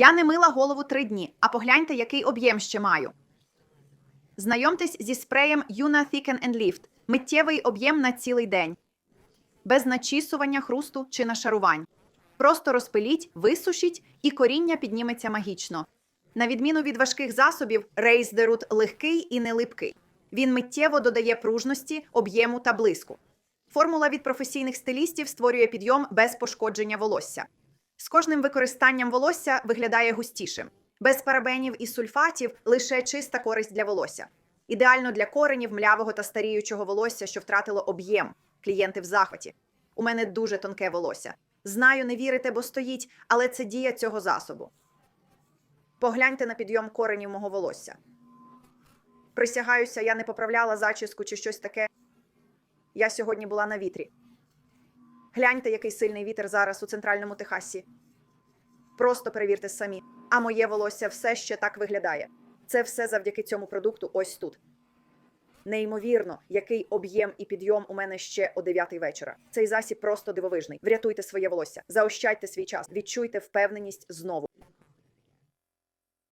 Я не мила голову три дні, а погляньте, який об'єм ще маю. Знайомтесь зі спреєм Юна Thicken and Lift. Миттєвий об'єм на цілий день. Без начісування, хрусту чи нашарувань. Просто розпиліть, висушіть, і коріння підніметься магічно. На відміну від важких засобів, Raise the Root легкий і не липкий. Він миттєво додає пружності, об'єму та блиску. Формула від професійних стилістів створює підйом без пошкодження волосся. З кожним використанням волосся виглядає густішим. Без парабенів і сульфатів лише чиста користь для волосся. Ідеально для коренів, млявого та старіючого волосся, що втратило об'єм. Клієнти в захваті. У мене дуже тонке волосся. Знаю, не вірите, бо стоїть, але це дія цього засобу. Погляньте на підйом коренів мого волосся. Присягаюся, я не поправляла зачіску чи щось таке. Я сьогодні була на вітрі. Гляньте, який сильний вітер зараз у центральному Техасі. Просто перевірте самі. А моє волосся все ще так виглядає. Це все завдяки цьому продукту ось тут. Неймовірно, який об'єм і підйом у мене ще о 9 вечора. Цей засіб просто дивовижний. Врятуйте своє волосся, заощадьте свій час, відчуйте впевненість знову.